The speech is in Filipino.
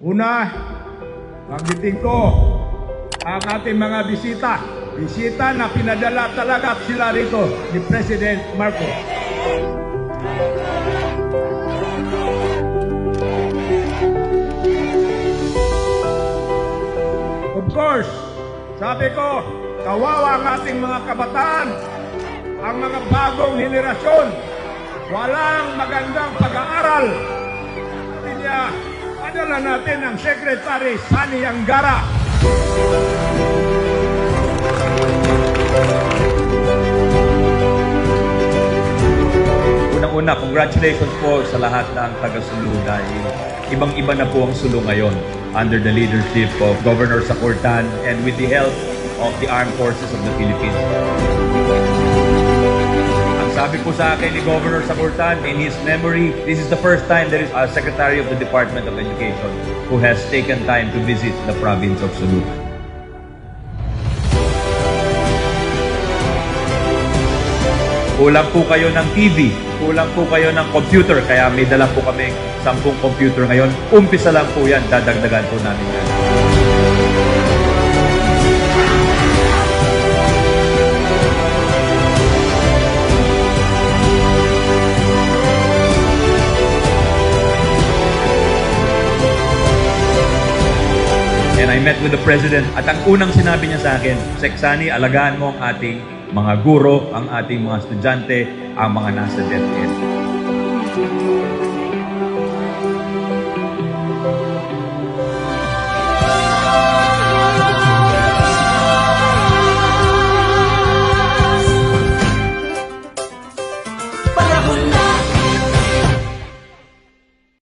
Una, pagdating ko ang ating mga bisita. Bisita na pinadala talaga sila rito ni President Marcos. Of course, sabi ko, kawawa ang ating mga kabataan, ang mga bagong henerasyon, walang magandang pag-aaral. Sabi niya, padala natin ang Secretary Sani Angara. Unang-una, congratulations po sa lahat ng taga-Sulu dahil ibang-iba na po ang Sulu ngayon under the leadership of Governor Sakurtan and with the help of the Armed Forces of the Philippines. Sabi po sa akin ni Governor Sakurtan, in his memory, this is the first time there is a Secretary of the Department of Education who has taken time to visit the province of Sulu. Kulang po kayo ng TV, kulang po kayo ng computer, kaya may dala po kami 10 computer ngayon. Umpisa lang po yan, dadagdagan po namin yan. And I met with the President at ang unang sinabi niya sa akin, Seksani, alagaan mo ang ating mga guro, ang ating mga estudyante, ang mga nasa DepEd.